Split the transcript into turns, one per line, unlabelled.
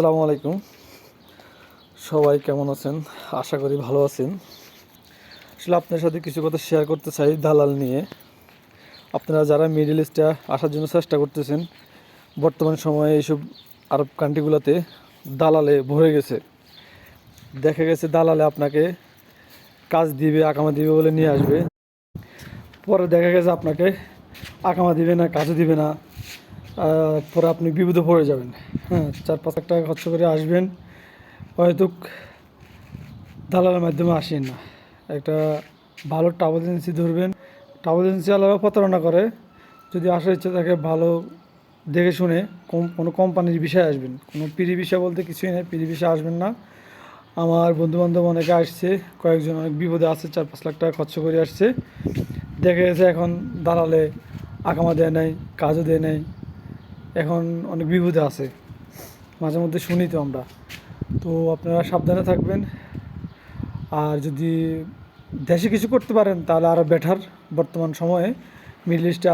আসসালামু আলাইকুম। সবাই কেমন আছেন? আশা করি ভালো আছেন। আসলে আপনার সাথে কিছু কথা শেয়ার করতে চাই দালাল নিয়ে। আপনারা যারা মিডিল ইস্টে আসার জন্য চেষ্টা করতেছেন, বর্তমান সময়ে এইসব আরব কান্ট্রিগুলোতে দালালে ভরে গেছে। দেখা গেছে দালালে আপনাকে কাজ দিবে আকামা দিবে বলে নিয়ে আসবে। পরে দেখা গেছে আপনাকে আকামা দিবে না, কাজও দিবে না। পরে আপনি বিপদে পড়ে যাবেন। হ্যাঁ চার পাঁচ লাখ টাকা খরচ করে আসবেন। হয়তো দালালের মাধ্যমে আসেন না। একটা ভালো ট্রাভেল এজেন্সি ধরবেন। ট্রাভেল এজেন্সি আলাদা প্রতারণা করে। যদি আসার ইচ্ছে থাকে, ভালো দেখে শুনে কম, কোনো কোম্পানির বিষয়ে আসবেন। কোনো পিড়ি বিষয় বলতে কিছুই নেই, পিড়ি বিষয়ে আসবেন না। আমার বন্ধুবান্ধব অনেকে আসছে, কয়েকজন অনেক বিপদে আছে, চার পাঁচ লাখ টাকা খরচ করে আসছে। দেখা গেছে এখন দালালে আকামা দেয় নাই, কাজও দেয় নাই। এখন অনেক বিপদে আছে। মাঝে মধ্যে শুনি তো আমরা। তো আপনারা সাবধানে থাকবেন। আর যদি দেশে কিছু করতে পারেন, তাহলে আরও বেটার বর্তমান সময়ে। মিডল ইস্টে